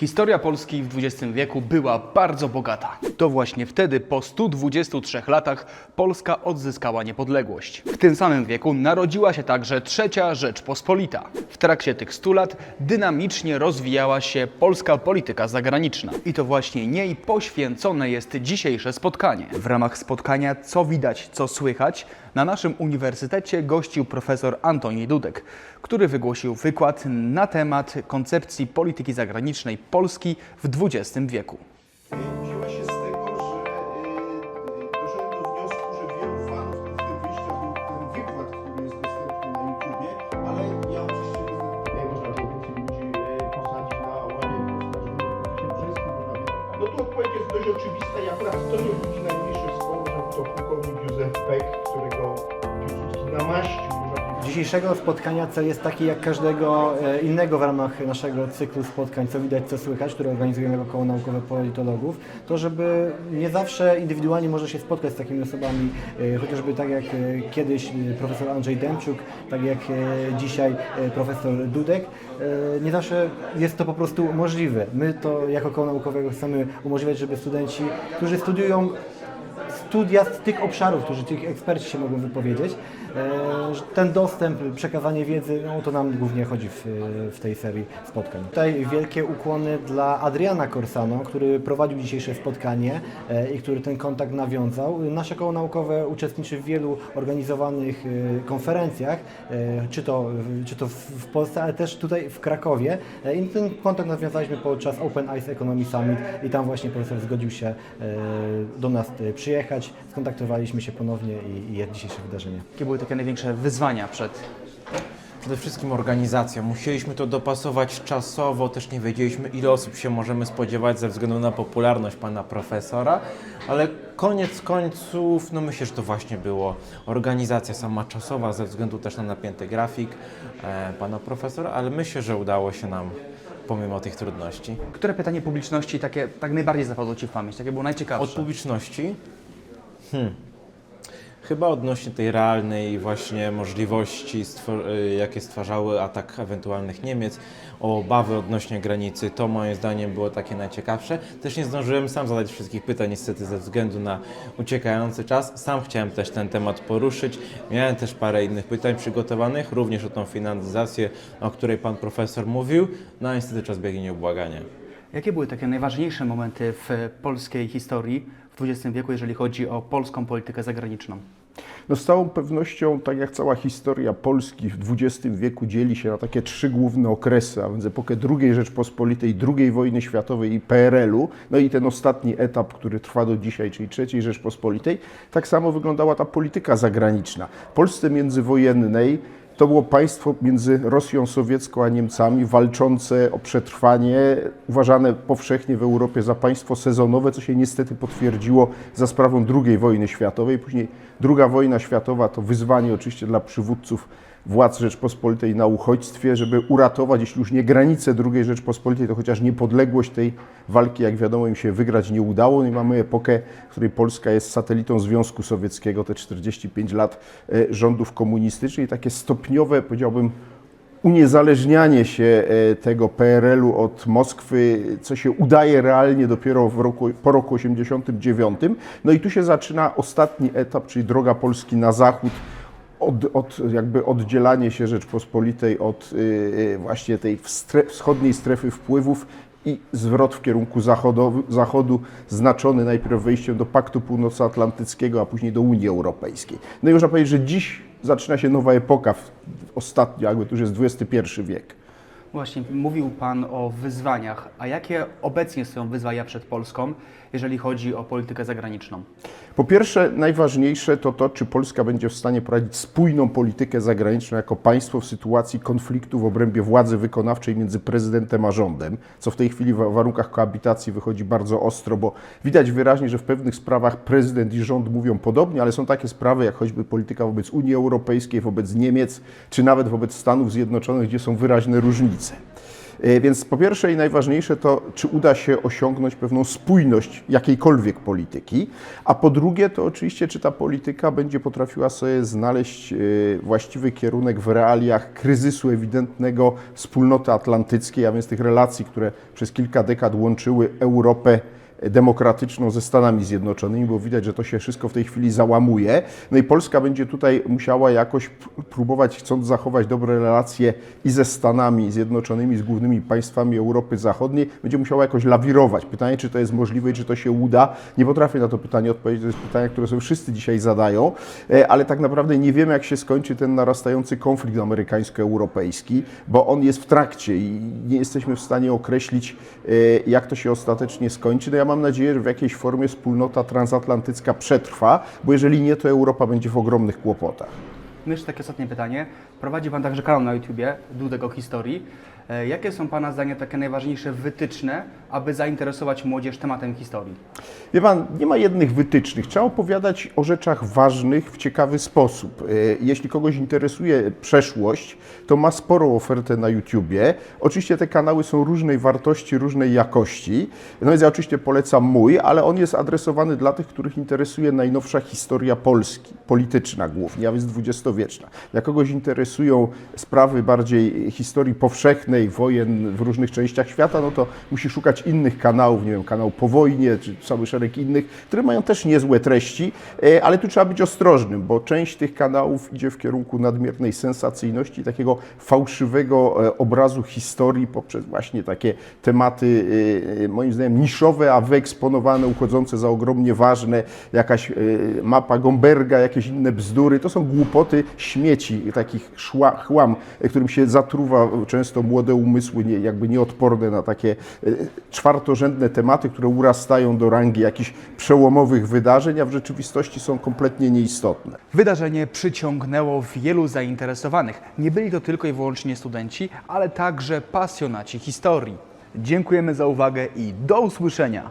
Historia Polski w XX wieku była bardzo bogata. To właśnie wtedy, po 123 latach, Polska odzyskała niepodległość. W tym samym wieku narodziła się także Trzecia Rzeczpospolita. W trakcie tych 100 lat dynamicznie rozwijała się polska polityka zagraniczna. I to właśnie niej poświęcone jest dzisiejsze spotkanie. W ramach spotkania Co widać, co słychać na naszym uniwersytecie gościł profesor Antoni Dudek, który wygłosił wykład na temat koncepcji polityki zagranicznej Polski w XX wieku. był odpowiedź jest dość oczywista i akurat to nie budzi najmniejszy że to pułkownik Józef Beck, którego Piłsudski namaścił, można powiedzieć, Dzisiejszego spotkania cel jest taki jak każdego e, innego w ramach naszego cyklu spotkań, co widać, co słychać, które organizujemy jako koło naukowe politologów, to żeby nie zawsze indywidualnie można się spotkać z takimi osobami, e, chociażby tak jak e, kiedyś profesor Andrzej Dębczuk, tak jak dzisiaj profesor Dudek, nie zawsze jest to po prostu możliwe. My to jako koło naukowego chcemy umożliwiać, żeby studenci, którzy studiują studia z tych obszarów, którzy tych eksperci się mogą wypowiedzieć. E, Ten dostęp, przekazanie wiedzy, no to nam głównie chodzi w, w tej serii spotkań. Tutaj wielkie ukłony dla Adriana Corsano, który prowadził dzisiejsze spotkanie e, i który ten kontakt nawiązał. Nasze koło naukowe uczestniczy w wielu organizowanych e, konferencjach, czy to, czy to w Polsce, ale też tutaj w Krakowie. I ten kontakt nawiązaliśmy podczas Open Eyes Economy Summit i tam właśnie profesor zgodził się do nas e, Skontaktowaliśmy się ponownie i, i jest dzisiejsze wydarzenie. Jakie były takie największe wyzwania przed Przede wszystkim organizacja. Musieliśmy to dopasować czasowo, też nie wiedzieliśmy ile osób się możemy spodziewać ze względu na popularność pana profesora, ale koniec końców, no myślę, że to właśnie było organizacja sama czasowa ze względu też na napięty grafik e, pana profesora, ale myślę, że udało się nam pomimo tych trudności. Które pytanie publiczności takie tak najbardziej zapadło Ci w pamięć? Takie było najciekawsze? Od publiczności? Hmm. Chyba odnośnie tej realnej właśnie możliwości, y, jakie stwarzały atak ewentualnych Niemiec, obawy odnośnie granicy, to moim zdaniem było takie najciekawsze. Też nie zdążyłem sam zadać wszystkich pytań niestety ze względu na uciekający czas. Sam chciałem też ten temat poruszyć. Miałem też parę innych pytań przygotowanych, również o tą finalizację, o której pan profesor mówił. No a niestety czas biegnie nieubłaganie. Jakie były takie najważniejsze momenty w polskiej historii w XX wieku, jeżeli chodzi o polską politykę zagraniczną? No z całą pewnością, tak jak cała historia Polski w XX wieku dzieli się na takie trzy główne okresy, a więc epokę II Rzeczpospolitej, II wojny światowej i PRL-u, no i ten ostatni etap, który trwa do dzisiaj, czyli III Rzeczpospolitej, tak samo wyglądała ta polityka zagraniczna. W Polsce międzywojennej to było państwo między Rosją sowiecką a Niemcami, walczące o przetrwanie, uważane powszechnie w Europie za państwo sezonowe, co się niestety potwierdziło za sprawą II wojny światowej. Później II wojna światowa to wyzwanie oczywiście dla przywódców władz Rzeczpospolitej na uchodźstwie, żeby uratować, jeśli już nie granice II Rzeczpospolitej, to chociaż niepodległość tej walki, jak wiadomo, im się wygrać nie udało. No i mamy epokę, w której Polska jest satelitą Związku Sowieckiego, te 45 lat e, rządów komunistycznych i takie stopniowe, powiedziałbym, uniezależnianie się e, tego PRL-u od Moskwy, co się udaje realnie dopiero roku, po roku 89. No i tu się zaczyna ostatni etap, czyli droga Polski na zachód, od, od, jakby oddzielanie się Rzeczpospolitej od y, y, właśnie tej wschodniej strefy wpływów i zwrot w kierunku zachodowy, zachodu, znaczony najpierw wejściem do Paktu Północnoatlantyckiego, a później do Unii Europejskiej. No i można powiedzieć, że dziś zaczyna się nowa epoka, ostatnio, jakby to już jest XXI wiek. Właśnie, mówił Pan o wyzwaniach, a jakie obecnie są wyzwania przed Polską, jeżeli chodzi o politykę zagraniczną? Po pierwsze, najważniejsze to to, czy Polska będzie w stanie prowadzić spójną politykę zagraniczną jako państwo w sytuacji konfliktu w obrębie władzy wykonawczej między prezydentem a rządem, co w tej chwili w warunkach koabitacji wychodzi bardzo ostro, bo widać wyraźnie, że w pewnych sprawach prezydent i rząd mówią podobnie, ale są takie sprawy jak choćby polityka wobec Unii Europejskiej, wobec Niemiec, czy nawet wobec Stanów Zjednoczonych, gdzie są wyraźne różnice. E, Więc po pierwsze i najważniejsze to, czy uda się osiągnąć pewną spójność jakiejkolwiek polityki, a po drugie to oczywiście, czy ta polityka będzie potrafiła sobie znaleźć e, właściwy kierunek w realiach kryzysu ewidentnego wspólnoty atlantyckiej, a więc tych relacji, które przez kilka dekad łączyły Europę demokratyczną ze Stanami Zjednoczonymi, bo widać, że to się wszystko w tej chwili załamuje. No i Polska będzie tutaj musiała jakoś próbować, chcąc zachować dobre relacje i ze Stanami Zjednoczonymi, z głównymi państwami Europy Zachodniej, będzie musiała jakoś lawirować. Pytanie, czy to jest możliwe czy to się uda, nie potrafię na to pytanie odpowiedzieć. To jest pytanie, które sobie wszyscy dzisiaj zadają, e, ale tak naprawdę nie wiemy, jak się skończy ten narastający konflikt amerykańsko-europejski, bo on jest w trakcie i nie jesteśmy w stanie określić, e, jak to się ostatecznie skończy. No ja mam nadzieję, że w jakiejś formie wspólnota transatlantycka przetrwa, bo jeżeli nie, to Europa będzie w ogromnych kłopotach. Jeszcze takie ostatnie pytanie. Prowadzi Pan także kanał na YouTubie, Dudek o historii. E, Jakie są Pana zdania takie najważniejsze wytyczne, aby zainteresować młodzież tematem historii? Wie pan, nie ma jednych wytycznych. Trzeba opowiadać o rzeczach ważnych w ciekawy sposób. E, Jeśli kogoś interesuje przeszłość, to ma sporą ofertę na YouTubie. Oczywiście te kanały są różnej wartości, różnej jakości. No więc ja oczywiście polecam mój, ale on jest adresowany dla tych, których interesuje najnowsza historia Polski, polityczna głównie, a więc dwudziestowieczna. Jak kogoś interesują sprawy bardziej historii powszechnej, wojen w różnych częściach świata, no to musi szukać innych kanałów, nie wiem, kanał po wojnie, czy cały szereg innych, które mają też niezłe treści, e, ale tu trzeba być ostrożnym, bo część tych kanałów idzie w kierunku nadmiernej sensacyjności, takiego fałszywego e, obrazu historii poprzez właśnie takie tematy, e, moim zdaniem, niszowe, a wyeksponowane, uchodzące za ogromnie ważne, jakaś mapa Gomberga, jakieś inne bzdury. To są głupoty, śmieci, takich szła, chłam, którym się zatruwa często młode umysły, nie, jakby nieodporne na takie e, czwartorzędne tematy, które urastają do rangi jakichś przełomowych wydarzeń, a w rzeczywistości są kompletnie nieistotne. Wydarzenie przyciągnęło wielu zainteresowanych. Nie byli to tylko i wyłącznie studenci, ale także pasjonaci historii. Dziękujemy za uwagę i do usłyszenia.